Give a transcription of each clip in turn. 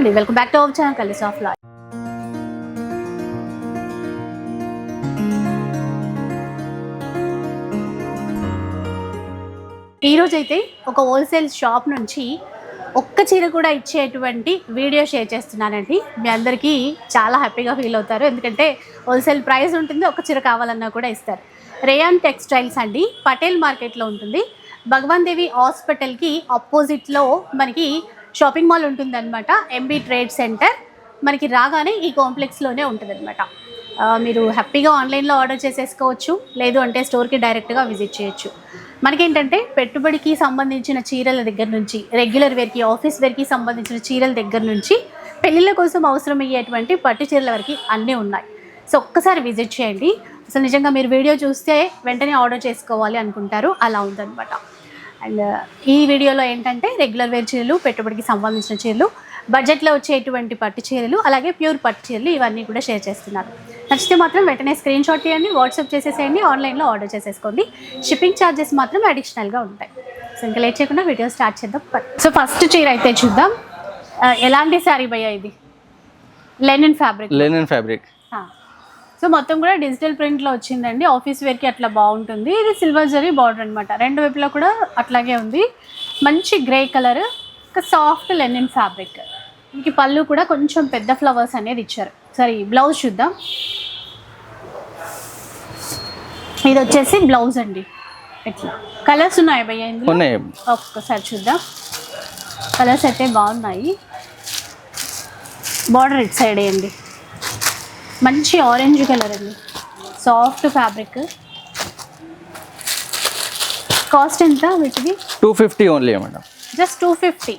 అండి welcome back to our channel కలిసి ఆఫ్ లాయ్ ఈరోజు అయితే ఒక హోల్సేల్ షాప్ నుంచి ఒక్క చీర కూడా ఇచ్చేటువంటి వీడియో షేర్ చేస్తున్నానండి. మీ అందరికీ చాలా హ్యాపీగా ఫీల్ అవుతారు. ఎందుకంటే హోల్సేల్ ప్రైస్ ఉంటుంది ఒక చీర కావాలన్నా కూడా ఇస్తారు. రేయాన్ టెక్స్టైల్స్ అండి పటేల్ మార్కెట్లో ఉంటుంది. భగవాన్ దేవి హాస్పిటల్కి ఆపోజిట్లో మనకి షాపింగ్ మాల్ ఉంటుందన్నమాట ఎంబీ ట్రేడ్ సెంటర్ మనకి రాగానే ఈ కాంప్లెక్స్లోనే ఉంటుంది అనమాట మీరు హ్యాపీగా ఆన్లైన్లో ఆర్డర్ చేసేసుకోవచ్చు లేదు అంటే స్టోర్కి డైరెక్ట్గా విజిట్ చేయొచ్చు. మనకేంటంటే పెట్టుబడికి సంబంధించిన చీరల దగ్గర నుంచి రెగ్యులర్ వేర్కి ఆఫీస్ వేర్కి సంబంధించిన చీరల దగ్గర నుంచి పెళ్ళిళ్ళ కోసం అవసరమయ్యేటువంటి పట్టు చీరల వరకు అన్నీ ఉన్నాయి. సో ఒక్కసారి విజిట్ చేయండి. అసలు నిజంగా మీరు వీడియో చూస్తే వెంటనే ఆర్డర్ చేసుకోవాలి అనుకుంటారు అలా ఉందన్నమాట. అండ్ ఈ వీడియోలో ఏంటంటే రెగ్యులర్ వేర్ చీరలు పెట్టుబడికి సంబంధించిన చీరలు బడ్జెట్లో వచ్చేటువంటి పట్టు చీరలు అలాగే ప్యూర్ పట్టు చీరలు ఇవన్నీ కూడా షేర్ చేస్తున్నారు. నచ్చితే మాత్రం వెంటనే స్క్రీన్ షాట్ తీయండి వాట్సాప్ చేసేసేయండి ఆన్లైన్లో ఆర్డర్ చేసేసుకోండి. షిప్పింగ్ ఛార్జెస్ మాత్రం అడిషనల్గా ఉంటాయి. సో ఇంకా లేట్ చేయకుండా వీడియో స్టార్ట్ చేద్దాం. సో ఫస్ట్ చీర అయితే చూద్దాం. ఆ, ఎలాంటి శారీ భయ్యా ఇది? Linen fabric linen fabric so మొత్తం కూడా డిజిటల్ ప్రింట్లో వచ్చిందండి. ఆఫీస్ వేర్కి అట్లా బాగుంటుంది. ఇది సిల్వర్ జరీ బార్డర్ అనమాట రెండు వైపులా కూడా అట్లాగే ఉంది. మంచి గ్రే కలర్ ఒక సాఫ్ట్ లెనిన్ ఫ్యాబ్రిక్. ఇంక పళ్ళు కూడా కొంచెం పెద్ద ఫ్లవర్స్ అనేది ఇచ్చారు. సరే బ్లౌజ్ చూద్దాం. ఇది వచ్చేసి బ్లౌజ్ అండి. ఇట్లా కలర్స్ ఉన్నాయి భయ్య ఉన్నాయి. ఒక్కసారి చూద్దాం. కలర్స్ అయితే బాగున్నాయి. బార్డర్ ఇట్ సైడ్ వేయండి మంచి ఆరెంజ్ కలర్ అండి. సాఫ్ట్ ఫ్యాబ్రిక్ కాస్ట్ ఎంత వీటిది? Two fifty only madam. Just two fifty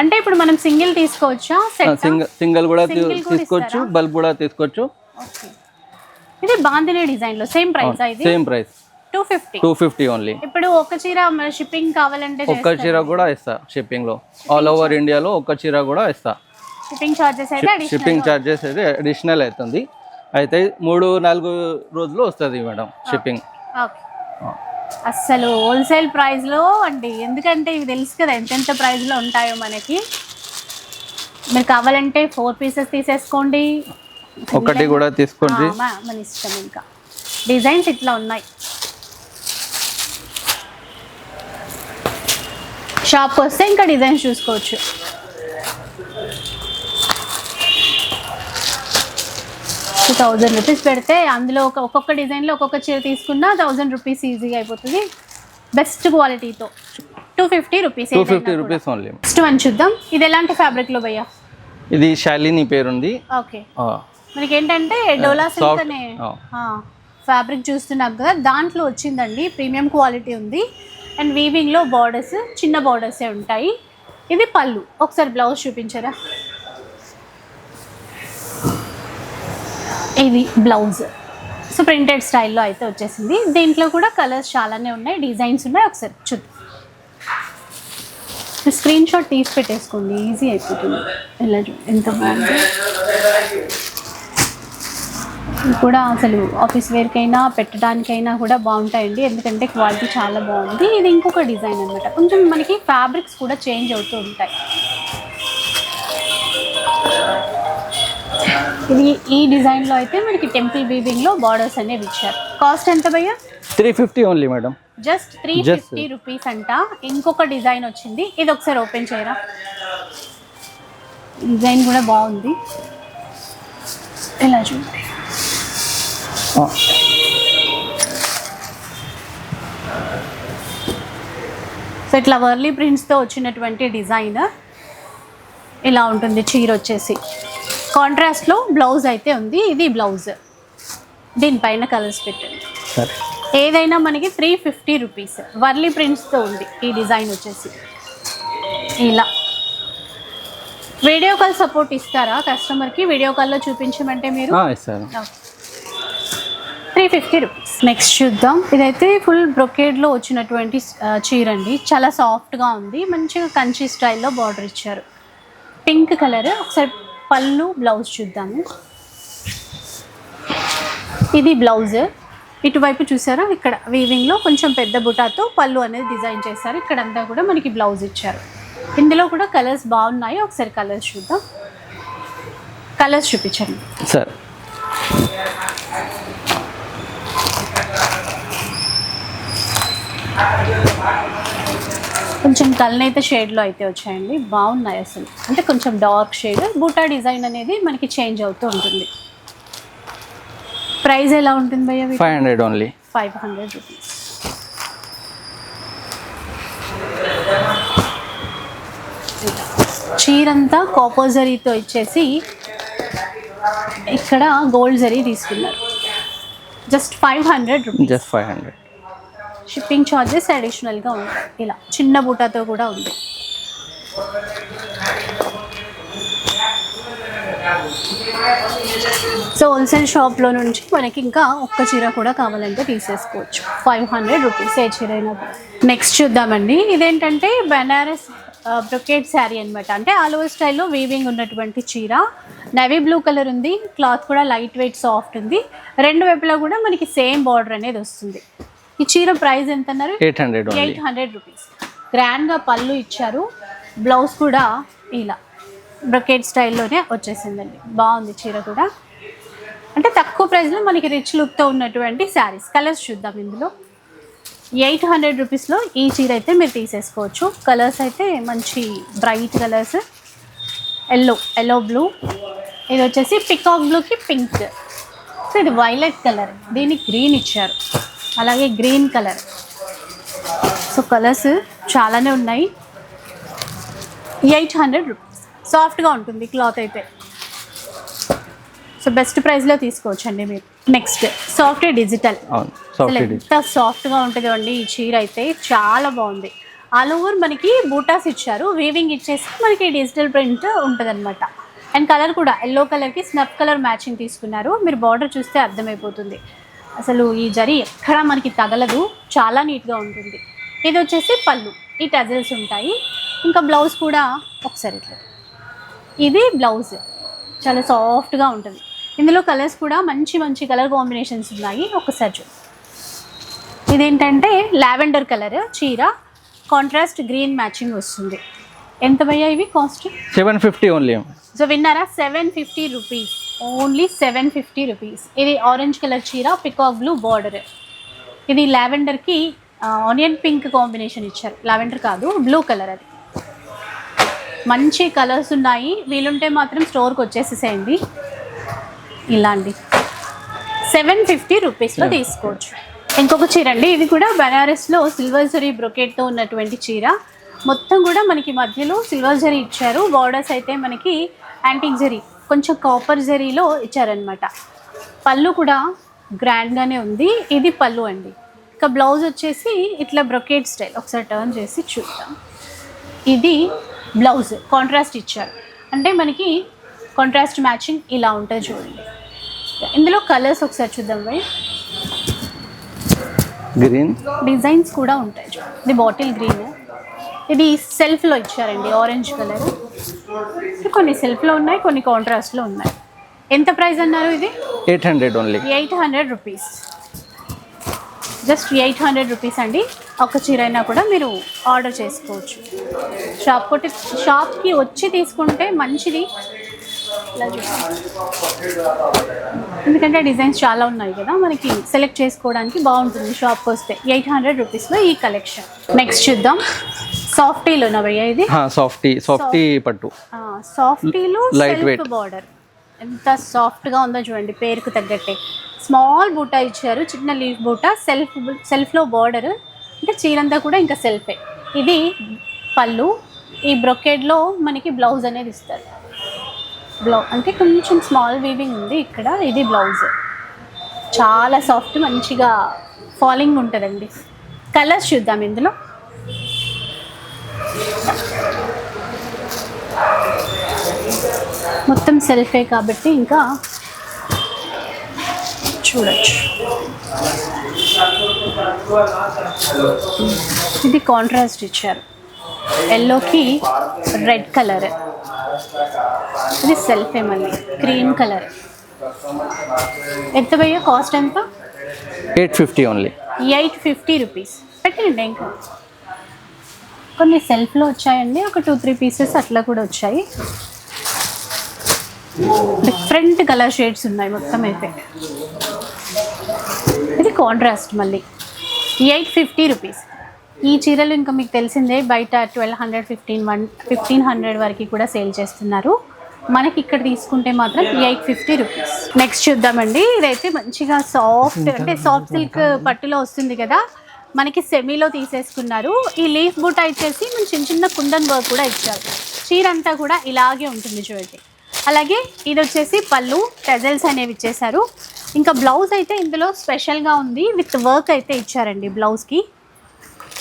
అంటే ఇప్పుడు మనం సింగిల్ తీసుకోవచ్చా? సింగిల్ సింగిల్ కూడా తీసుకోవచ్చు? బల్బ్ కూడా తీసుకోవచ్చు. ఇది బాందిని డిజైన్లో సేమ్ ప్రైస్ ఇది? Same price two fifty two fifty only ఇప్పుడు ఒక చీర షిప్పింగ్ కావాలంటే ఒక్క చీర కూడా ఇస్తా షిప్పింగ్లో. ఆల్ ఓవర్ ఇండియాలో ఒక్క చీర కూడా ఇస్తా. షిప్పింగ్ చార్జెస్ అయితే షిప్పింగ్ ఛార్జెస్ అయితే అడిషనల్ అవుతుంది. అయితే మూడు నాలుగు రోజులు వస్తుంది మేడం షిప్పింగ్ అస్సలు హోల్సేల్ ప్రైస్లో అండి ఎందుకంటే ఇవి తెలుసు కదా ఎంతెంత ప్రైస్లో ఉంటాయో మనకి. మీరు కావాలంటే ఫోర్ పీసెస్ తీసేసుకోండి. ఒకటి కూడా తీసుకోండి. మన ఇష్టం ఇంకా. డిజైన్స్ ఇట్లా ఉన్నాయి. షాప్కి వస్తే ఇంకా డిజైన్స్ చూసుకోవచ్చు. టూ థౌజండ్ రూపీస్ పెడితే అందులో ఒక ఒక్కొక్క డిజైన్లో ఒక్కొక్క చీర తీసుకున్నా థౌజండ్ రూపీస్ ఈజీగా అయిపోతుంది. బెస్ట్ క్వాలిటీతో two fifty rupees two fifty rupees only next one చూద్దాం. ఇది ఎలాంటి ఫ్యాబ్రిక్లో భయ్యా? ఇది శాలిని పేరుంది. ఓకే మనకి ఏంటంటే డోలా సిల్క్. అనే. ఫ్యాబ్రిక్ చూస్తున్నాం కదా దాంట్లో వచ్చిందండి. ప్రీమియం క్వాలిటీ ఉంది. అండ్ వీవింగ్లో బార్డర్స్ చిన్న బార్డర్సే ఉంటాయి. ఇది పళ్ళు. ఒకసారి బ్లౌజ్ చూపించరా? ఇది బ్లౌజ్. సో ప్రింటెడ్ స్టైల్లో అయితే వచ్చేసింది. దీంట్లో కూడా కలర్స్ చాలానే ఉన్నాయి. డిజైన్స్ ఉన్నాయి. ఒకసారి చూద్దాం. స్క్రీన్ షాట్ తీసి పెట్టేసుకోండి. ఈజీ అయిపోతుంది. ఇలా ఎంత బాగుంది. కూడా అసలు ఆఫీస్ వేర్కైనా పెట్టడానికైనా కూడా బాగుంటాయండి. ఎందుకంటే క్వాలిటీ చాలా బాగుంది. ఇది ఇంకొక డిజైన్ అనమాట కొంచెం మనకి ఫ్యాబ్రిక్స్ కూడా చేంజ్ అవుతూ ఉంటాయి. ఇది ఈ డిజైన్లో అయితే మనకి టెంపుల్ వీవింగ్లో బార్డర్స్ అనేవి ఇచ్చారు. కాస్ట్ ఎంత భయ్యా? Three fifty only madam. Just three fifty rupees అంట. ఇంకొక డిజైన్ వచ్చింది. ఇది ఒకసారి ఓపెన్ చేయరా? డిజైన్ కూడా బాగుంది. ఇలా చూడండి. ఆ, సో ఇట్లా వర్లీ ప్రింట్స్తో వచ్చినటువంటి డిజైన్. ఇలా ఉంటుంది చీర వచ్చేసి. కాంట్రాస్ట్లో బ్లౌజ్ అయితే ఉంది. ఇది బ్లౌజ్. దీనిపైన కలర్స్ పెట్టండి. ఏదైనా మనకి త్రీ ఫిఫ్టీ రూపీస్ వర్లీ ప్రింట్స్తో ఉంది ఈ డిజైన్ వచ్చేసి. ఇలా. వీడియో కాల్ సపోర్ట్ ఇస్తారా కస్టమర్కి? వీడియో కాల్లో చూపించమంటే మీరు? త్రీ ఫిఫ్టీ రూపీస్ నెక్స్ట్ చూద్దాం. ఇదైతే ఫుల్ బ్రొకేడ్లో వచ్చినటువంటి చీర అండి చాలా సాఫ్ట్గా ఉంది. మంచిగా కంచి స్టైల్లో బార్డర్ ఇచ్చారు. పింక్ కలర్ ఒకసారి పళ్ళు బ్లౌజ్ చూద్దాము. ఇది బ్లౌజ్. ఇటువైపు చూసారా? ఇక్కడ వీవింగ్లో కొంచెం పెద్ద బుటాతో పళ్ళు అనేది డిజైన్ చేశారు. ఇక్కడంతా కూడా మనకి బ్లౌజ్ ఇచ్చారు. ఇందులో కూడా కలర్స్ బాగున్నాయి. ఒకసారి కలర్స్ చూద్దాం. కలర్స్ చూపించండి. సార్. కొంచెం కలనైతే షేడ్లో అయితే వచ్చాయండి. బాగున్నాయి అసలు. అంటే కొంచెం డార్క్ షేడ్. బూటా డిజైన్ అనేది మనకి చేంజ్ అవుతూ ఉంటుంది. ప్రైస్ ఎలా ఉంటుంది భయ్య five hundred only. Five hundred rupees. చీరంతా copper జరీతో ఇచ్చేసి ఇక్కడ గోల్డ్ జరీ తీసుకున్నారు. Just five hundred rupees. Just five hundred. Shipping charges అడిషనల్గా ఉంటాయి ఇలా చిన్న బూటాతో కూడా ఉంది. సో హోల్సేల్ షాప్లో నుంచి మనకి ఇంకా ఒక్క చీర కూడా కావాలంటే తీసేసుకోవచ్చు. ఫైవ్ హండ్రెడ్ రూపీస్ ఏ చీర అయినా నెక్స్ట్ చూద్దామండి. ఇదేంటంటే బెనారస్ బ్రొకేట్ శారీ అనమాట అంటే ఆల్ ఓవర్ స్టైల్లో వీవింగ్ ఉన్నటువంటి చీర. నవీ బ్లూ కలర్ ఉంది. క్లాత్ కూడా లైట్ వెయిట్ సాఫ్ట్ ఉంది. రెండు వైపులా కూడా మనకి సేమ్ బార్డర్ అనేది వస్తుంది. ఈ చీర ప్రైస్ ఎంత అన్నారు eight hundred eight hundred rupees. గ్రాండ్గా పళ్ళు ఇచ్చారు. బ్లౌజ్ కూడా ఇలా బ్రొకేట్ స్టైల్లోనే వచ్చేసిందండి. బాగుంది చీర కూడా. అంటే తక్కువ ప్రైస్లో మనకి రిచ్ లుక్తో ఉన్నటువంటి శారీస్ కలర్స్ చూద్దాం ఇందులో. ఎయిట్ హండ్రెడ్ రూపీస్లో ఈ చీర అయితే మీరు తీసేసుకోవచ్చు. కలర్స్ అయితే మంచి bright colours yellow yellow blue ఇది వచ్చేసి పికాక్ బ్లూకి పింక్ సో ఇది వైలెట్ కలర్ దీనికి గ్రీన్ ఇచ్చారు. అలాగే గ్రీన్ కలర్. సో కలర్స్ చాలానే ఉన్నాయి. ఎయిట్ హండ్రెడ్ రూపీస్ సాఫ్ట్గా ఉంటుంది క్లాత్ అయితే. సో బెస్ట్ ప్రైస్లో తీసుకోవచ్చండి మీరు. నెక్స్ట్ సాఫ్ట్వేర్ డిజిటల్ సాఫ్ట్ అసలు ఎంత సాఫ్ట్గా ఉంటుందో అండి ఈ చీర అయితే. చాలా బాగుంది. ఆల్ ఓవర్ మనకి బూటాస్ ఇచ్చారు. వీవింగ్ ఇచ్చేసి మనకి డిజిటల్ ప్రింట్ ఉంటుంది అనమాట అండ్ కలర్ కూడా ఎల్లో కలర్కి స్నఫ్ కలర్ మ్యాచింగ్ తీసుకున్నారు. మీరు బార్డర్ చూస్తే అర్థమైపోతుంది. అసలు ఈ జరి ఎక్కడా మనకి తగలదు. చాలా నీట్గా ఉంటుంది. ఇది వచ్చేసి పళ్ళు. ఈ టజల్స్ ఉంటాయి. ఇంకా బ్లౌజ్ కూడా ఒకసారి ఇట్లా. ఇది బ్లౌజ్. చాలా సాఫ్ట్గా ఉంటుంది. ఇందులో కలర్స్ కూడా మంచి మంచి కలర్ కాంబినేషన్స్ ఉన్నాయి. ఒకసారి చూ ఇదేంటంటే లావెండర్ కలర్ చీర. కాంట్రాస్ట్ గ్రీన్ మ్యాచింగ్ వస్తుంది. ఎంత భయ్యా ఇవి cost? Seven fifty only. So విన్నారా? Seven fifty rupees. Only seven fifty rupees. ఇది ఆరెంజ్ కలర్ చీర పికాక్ బ్లూ బార్డర్ ఇది లావెండర్కి ఆనియన్ పింక్ కాంబినేషన్ ఇచ్చారు. లావెండర్ కాదు బ్లూ కలర్ అది. మంచి కలర్స్ ఉన్నాయి. వీలుంటే మాత్రం స్టోర్కి వచ్చేసేసేయండి. ఇలాంటి సెవెన్ ఫిఫ్టీ రూపీస్లో తీసుకోవచ్చు. ఇంకొక చీర అండి. ఇది కూడా బనారస్లో సిల్వర్ జరీ బ్రొకెట్తో ఉన్నటువంటి చీర. మొత్తం కూడా మనకి మధ్యలో సిల్వర్ జరీ ఇచ్చారు. బార్డర్స్ అయితే మనకి యాంటిక్ జరీ కొంచెం కాపర్ జరీలో ఇచ్చారనమాట పళ్ళు కూడా గ్రాండ్గానే ఉంది. ఇది పళ్ళు అండి. ఇక బ్లౌజ్ వచ్చేసి ఇట్లా బ్రొకేట్ స్టైల్ ఒకసారి టర్న్ చేసి చూద్దాం. ఇది బ్లౌజ్ కాంట్రాస్ట్ ఇచ్చారు. అంటే మనకి కాంట్రాస్ట్ మ్యాచింగ్ ఇలా ఉంటుంది చూడండి. ఇందులో కలర్స్ ఒకసారి చూద్దాం భయ్ గ్రీన్ డిజైన్స్ కూడా ఉంటాయి చూడండి. ఇది బాటిల్ గ్రీన్ ఇది సెల్ఫ్లో ఇచ్చారండి ఆరెంజ్ కలర్ కొన్ని సెల్ఫ్లో ఉన్నాయి కొన్ని కాంట్రాస్ట్లో ఉన్నాయి. ఎంత ప్రైస్ అన్నారు ఇది? Eight hundred only. Eight hundred rupees. Just eight hundred rupees అండి. ఒక చీర అయినా కూడా మీరు ఆర్డర్ చేసుకోవచ్చు. షాప్ కొట్టి షాప్కి వచ్చి తీసుకుంటే మంచిది. ఎందుకంటే డిజైన్స్ చాలా ఉన్నాయి కదా మనకి సెలెక్ట్ చేసుకోవడానికి బాగుంటుంది. షాప్కి వస్తే ఎయిట్ హండ్రెడ్ రూపీస్లో ఈ కలెక్షన్. నెక్స్ట్ చూద్దాం. నవయ్య ఇది? సాఫ్టీ సాఫ్టీ పట్టు. సాఫ్టీలో సెల్ఫ్ weight. బార్డర్ ఎంత సాఫ్ట్గా ఉందో చూడండి పేరుకు తగ్గట్టే. స్మాల్ బూటా ఇచ్చారు చిన్న లీఫ్ బూటా సెల్ఫ్ సెల్ఫ్లో బార్డర్ అంటే చీరంతా కూడా ఇంకా సెల్ఫే ఇది పళ్ళు. ఈ బ్రొకేడ్లో మనకి బ్లౌజ్ అనేది ఇస్తారు. బ్లౌ అంటే కొంచెం స్మాల్ వీవింగ్ ఉంది ఇక్కడ ఇది బ్లౌజ్ చాలా సాఫ్ట్ మంచిగా ఫాలింగ్ ఉంటుందండి. కలర్స్ చూద్దాం ఇందులో. మొత్తం సెల్ఫే కాబట్టి ఇంకా చూడొచ్చు. ఇది కాంట్రాస్ట్ ఇచ్చారు. ఎల్లోకి రెడ్ కలర్ ఇది సెల్ఫే మళ్ళీ. గ్రీన్ కలర్ ఎంత భయ్యా కాస్ట్ ఎంత? Eight fifty only eight fifty rupees పెట్టండి ఇంకా? కొన్ని సెల్ఫ్లో వచ్చాయండి. ఒక టూ త్రీ పీసెస్ అట్లా కూడా వచ్చాయి. డిఫరెంట్ కలర్ షేడ్స్ ఉన్నాయి మొత్తం అయితే. ఇది కాంట్రాస్ట్ మళ్ళీ. Eight fifty rupees. ఈ చీరలు ఇంకా మీకు తెలిసిందే బయట twelve hundred fifteen one fifteen hundred వరకు కూడా సేల్ చేస్తున్నారు. మనకి ఇక్కడ తీసుకుంటే మాత్రం ఎయిట్ ఫిఫ్టీ రూపీస్. నెక్స్ట్ చూద్దామండి. ఇదైతే మంచిగా సాఫ్ట్ అంటే సాఫ్ట్ సిల్క్ పట్టులో వస్తుంది కదా. మనకి సెమీలో తీసేసుకున్నారు. ఈ లీఫ్ బూట ఇచ్చేసి మన చిన్న చిన్న కుందన్ వర్క్ కూడా ఇచ్చారు. చీర అంతా కూడా ఇలాగే ఉంటుంది చూడండి. అలాగే ఇది వచ్చేసి పళ్ళు టెజల్స్ అనేవి ఇచ్చేసారు ఇంకా బ్లౌజ్ అయితే ఇందులో స్పెషల్గా ఉంది. విత్ వర్క్ అయితే ఇచ్చారండి బ్లౌజ్కి.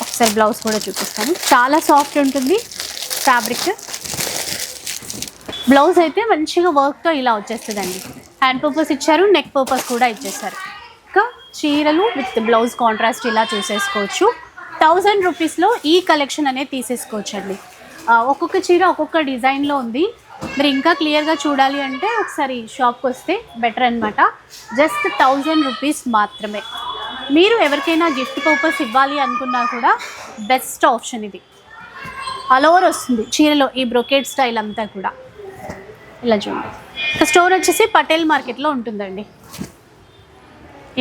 ఒకసారి బ్లౌజ్ కూడా చూపిస్తాను. చాలా సాఫ్ట్ ఉంటుంది. ఫ్యాబ్రిక్ బ్లౌజ్ అయితే మంచిగా వర్క్తో ఇలా వచ్చేస్తుందండి. హ్యాండ్ పర్పస్ ఇచ్చారు నెక్ పర్పస్ కూడా ఇచ్చేసారు ఇంకా చీరలు విత్ బ్లౌజ్ కాంట్రాస్ట్ ఇలా చూసేసుకోవచ్చు. థౌజండ్ రూపీస్లో ఈ కలెక్షన్ అనేది తీసేసుకోవచ్చు అండి ఒక్కొక్క చీర ఒక్కొక్క డిజైన్లో ఉంది. మీరు ఇంకా క్లియర్గా చూడాలి అంటే ఒకసారి షాప్కి వస్తే బెటర్ అనమాట జస్ట్ థౌజండ్ రూపీస్ మాత్రమే. మీరు ఎవరికైనా గిఫ్ట్ పర్పస్ ఇవ్వాలి అనుకున్నా కూడా బెస్ట్ ఆప్షన్ ఇది. ఆల్ ఓవర్ వస్తుంది చీరలో ఈ బ్రొకేట్ స్టైల్ అంతా కూడా. ఇలా చూడండి. స్టోర్ వచ్చేసి పటేల్ మార్కెట్లో ఉంటుందండి.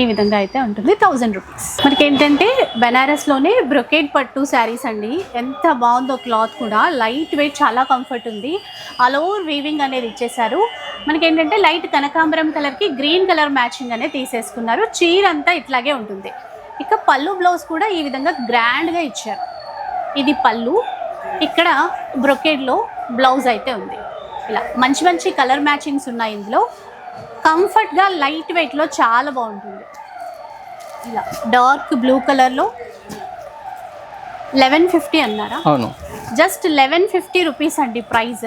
ఈ విధంగా అయితే ఉంటుంది. థౌజండ్ రూపీస్ మనకి ఏంటంటే బెనారస్లోనే బ్రొకేట్ పట్టు శారీస్ అండి. ఎంత బాగుందో క్లాత్ కూడా. లైట్ వెయిట్ చాలా కంఫర్ట్ ఉంది. ఆల్ ఓవర్ వీవింగ్ అనేది ఇచ్చేసారు మనకి ఏంటంటే లైట్ కనకాంబరం కలర్కి గ్రీన్ కలర్ మ్యాచింగ్ అనేది తీసేసుకున్నారు. చీర అంతా ఇట్లాగే ఉంటుంది. ఇక పళ్ళు బ్లౌజ్ కూడా ఈ విధంగా గ్రాండ్గా ఇచ్చారు. ఇది పళ్ళు. ఇక్కడ బ్రొకేడ్లో బ్లౌజ్ అయితే ఉంది. ఇలా మంచి మంచి కలర్ మ్యాచింగ్స్ ఉన్నాయి ఇందులో. కంఫర్ట్గా లైట్ వెయిట్లో చాలా బాగుంటుంది. ఇలా డార్క్ బ్లూ కలర్లో లెవెన్ ఫిఫ్టీ అన్నారా? అవును. జస్ట్ లెవెన్ ఫిఫ్టీ రూపీస్ అండి ప్రైస్.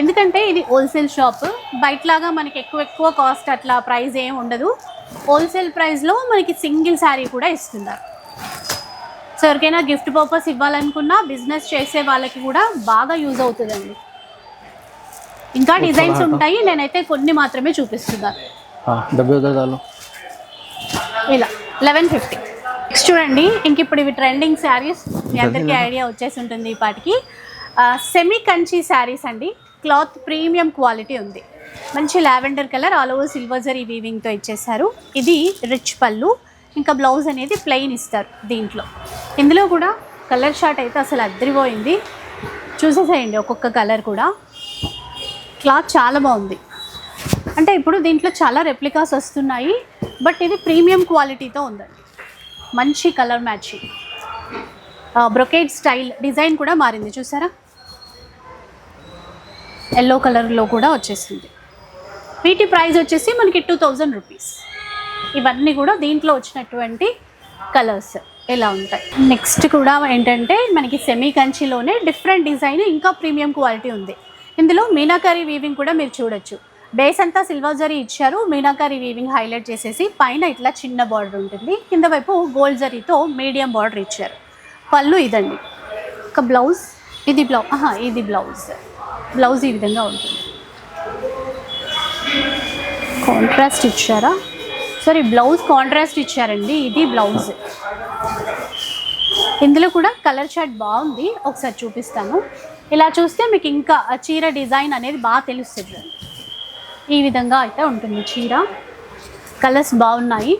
ఎందుకంటే ఇది హోల్సేల్ షాప్. బయటలాగా మనకి ఎక్కువ ఎక్కువ కాస్ట్ అట్లా ప్రైస్ ఏం ఉండదు. హోల్సేల్ ప్రైస్లో మనకి సింగిల్ శారీ కూడా ఇస్తున్నారు. సో ఎవరికైనా గిఫ్ట్ పర్పస్ ఇవ్వాలనుకున్నా బిజినెస్ చేసే వాళ్ళకి కూడా బాగా యూజ్ అవుతుందండి. ఇంకా డిజైన్స్ ఉంటాయి నేనైతే కొన్ని మాత్రమే చూపిస్తున్నాను ఇలా లెవెన్ ఫిఫ్టీ నెక్స్ట్ చూడండి ఇంక ఇప్పుడు ఇవి ట్రెండింగ్ శారీస్ మీ అందరికీ ఐడియా వచ్చేసి ఉంటుంది ఈ పాటికి. సెమీ కంచి శారీస్ అండి. క్లాత్ ప్రీమియం క్వాలిటీ ఉంది. మంచి lavender colour all over silver zari వీవింగ్తో ఇచ్చేసారు ఇది రిచ్ పళ్ళు. ఇంకా బ్లౌజ్ అనేది ప్లెయిన్ ఇస్తారు దీంట్లో. ఇందులో కూడా కలర్ షార్ట్ అయితే అసలు అద్దరిపోయింది. చూసేసేయండి ఒక్కొక్క కలర్ కూడా. క్లాత్ చాలా బాగుంది. అంటే ఇప్పుడు దీంట్లో చాలా రెప్లికాస్ వస్తున్నాయి బట్ ఇది ప్రీమియం క్వాలిటీతో ఉందండి. మంచి colour matching. Brocade style design కూడా మారింది చూసారా? ఎల్లో కలర్లో కూడా వచ్చేసింది. వీటి ప్రైస్ వచ్చేసి మనకి టూ థౌజండ్ రూపీస్. ఇవన్నీ కూడా దీంట్లో వచ్చినటువంటి కలర్స్ ఎలా ఉంటాయి. నెక్స్ట్ కూడా ఏంటంటే మనకి సెమీ కంచిలోనే డిఫరెంట్ డిజైన్ ఇంకా ప్రీమియం క్వాలిటీ ఉంది. ఇందులో మీనాకారి వీవింగ్ కూడా మీరు చూడొచ్చు. బేస్ అంతా సిల్వర్ జరీ ఇచ్చారు. మీనాకారి వీవింగ్ హైలైట్ చేసేసి పైన ఇట్లా చిన్న బార్డర్ ఉంటుంది. కింద వైపు గోల్డ్ జరీతో మీడియం బార్డర్ ఇచ్చారు. పళ్ళు ఇదండి. ఒక బ్లౌజ్ ఇది బ్లౌజ్ ఆహా ఇది బ్లౌజ్ బ్లౌజ్ ఈ విధంగా ఉంటుంది. కాంట్రాస్ట్ ఇచ్చారా? సారీ బ్లౌజ్ కాంట్రాస్ట్ ఇచ్చారండి. ఇది బ్లౌజ్ ఇందులో కూడా కలర్ చార్ట్ బాగుంది. ఒకసారి చూపిస్తాను. ఇలా చూస్తే మీకు ఇంకా చీర డిజైన్ అనేది బాగా తెలుస్తుంది. ఈ విధంగా అయితే ఉంటుంది చీర. కలర్స్ బాగున్నాయి.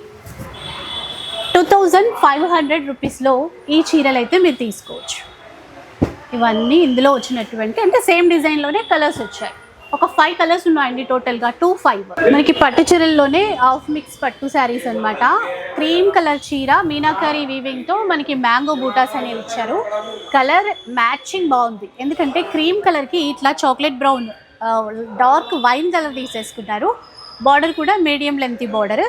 టూ థౌజండ్ ఫైవ్ హండ్రెడ్ రూపీస్లో ఈ చీరలు అయితే మీరు తీసుకోవచ్చు. ఇవన్నీ ఇందులో వచ్చినటువంటి అంటే సేమ్ డిజైన్లోనే కలర్స్ వచ్చాయి. ఒక ఫైవ్ కలర్స్ ఉన్నాయండి టోటల్గా టూ ఫైవ్ మనకి పట్టు చీరల్లోనే హాఫ్ మిక్స్ పట్టు శారీస్ అన్నమాట. క్రీమ్ కలర్ చీర మీనాకారి వీవింగ్తో మనకి మ్యాంగో బూటాస్ అనేవి ఇచ్చారు. కలర్ మ్యాచింగ్ బాగుంది. ఎందుకంటే క్రీమ్ కలర్కి ఇట్లా chocolate brown dark wine colour తీసేసుకున్నారు బార్డర్ కూడా మీడియం లెంత్ బార్డర్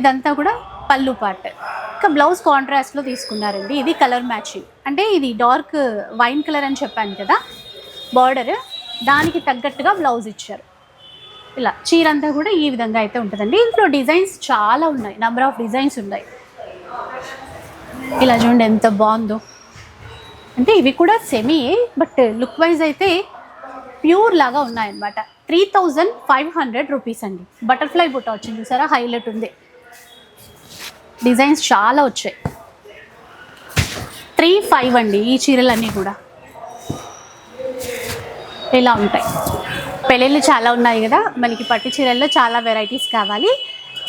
ఇదంతా కూడా పళ్ళు పార్ట్ ఇంకా బ్లౌజ్ కాంట్రాస్ట్లో తీసుకున్నారండి. ఇది కలర్ మ్యాచింగ్ అంటే ఇది డార్క్ వైన్ కలర్ అని చెప్పాను కదా. బార్డర్ దానికి తగ్గట్టుగా బ్లౌజ్ ఇచ్చారు. ఇలా చీర అంతా కూడా ఈ విధంగా అయితే ఉంటుందండి. ఇంట్లో డిజైన్స్ చాలా ఉన్నాయి. నెంబర్ ఆఫ్ డిజైన్స్ ఉన్నాయి. ఇలా చూడండి ఎంత బాగుందో. అంటే ఇవి కూడా సెమీ బట్ లుక్ వైజ్ అయితే ప్యూర్ లాగా ఉన్నాయన్నమాట. Three thousand five hundred rupees అండి. బటర్ఫ్లై బుట్ట వచ్చింది చూసారా? హైలైట్ ఉంది. డిజైన్స్ చాలా వచ్చాయి. త్రీ ఫైవ్ అండి ఈ చీరలన్నీ కూడా. ఇలా ఉంటాయి. పెళ్ళిళ్ళు చాలా ఉన్నాయి కదా మనకి పట్టు చీరల్లో చాలా వెరైటీస్ కావాలి.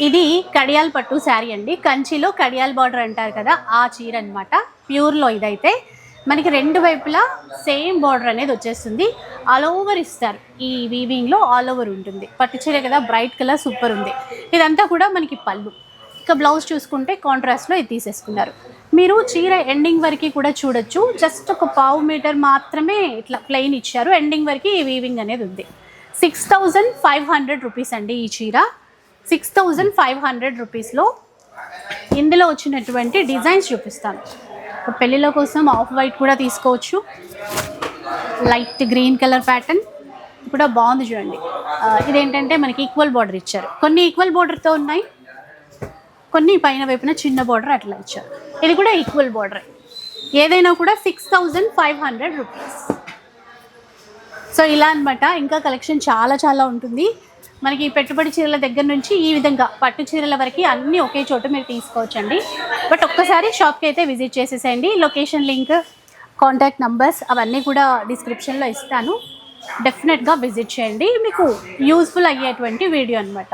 ఇది కడియాల్ పట్టు శారీ అండి. కంచిలో కడియాల్ బార్డర్ అంటారు కదా ఆ చీర అనమాట ప్యూర్లో ఇదైతే. మనకి రెండు వైపులా సేమ్ బార్డర్ అనేది వచ్చేస్తుంది. ఆల్ ఓవర్ ఇస్తారు. ఈ వీవింగ్లో ఆల్ ఓవర్ ఉంటుంది. పట్టు చీర కదా బ్రైట్ కలర్ సూపర్ ఉంది. ఇదంతా కూడా మనకి పళ్ళు. ఇక బ్లౌజ్ చూసుకుంటే కాంట్రాస్ట్లో ఇది తీసేసుకున్నారు. మీరు చీర ఎండింగ్ వరకు కూడా చూడొచ్చు. జస్ట్ ఒక పావు మీటర్ మాత్రమే ఇట్లా ప్లెయిన్ ఇచ్చారు. ఎండింగ్ వరకు ఈ వీవింగ్ అనేది ఉంది. Six thousand five hundred rupees అండి ఈ చీర. సిక్స్ థౌజండ్ ఫైవ్ హండ్రెడ్ రూపీస్లో ఇందులో వచ్చినటువంటి డిజైన్స్ చూపిస్తాను. పెళ్ళిలో పెళ్ళిళ్ళ కోసం ఆఫ్ వైట్ కూడా తీసుకోవచ్చు. లైట్ గ్రీన్ కలర్ ప్యాటర్న్ కూడా బాగుంది చూడండి. ఇదేంటంటే మనకి ఈక్వల్ బార్డర్ ఇచ్చారు. కొన్ని ఈక్వల్ బార్డర్తో ఉన్నాయి. కొన్ని పైన వైపున చిన్న బార్డర్ అట్లా ఇచ్చారు. ఇది కూడా ఈక్వల్ బార్డర్ ఏదైనా కూడా six thousand five hundred rupees so ఇలా అన్నమాట. ఇంకా కలెక్షన్ చాలా చాలా ఉంటుంది. మనకి ఈ పెట్టుబడి చీరల దగ్గర నుంచి ఈ విధంగా పట్టు చీరల వరకు అన్నీ ఒకే చోట మీరు తీసుకోవచ్చండి. బట్ ఒక్కసారి షాప్కి అయితే విజిట్ చేసేసేయండి. లొకేషన్ లింక్ కాంటాక్ట్ నంబర్స్ అవన్నీ కూడా డిస్క్రిప్షన్లో ఇస్తాను. డెఫినెట్గా విజిట్ చేయండి. మీకు యూస్ఫుల్ అయ్యేటువంటి వీడియో అనమాట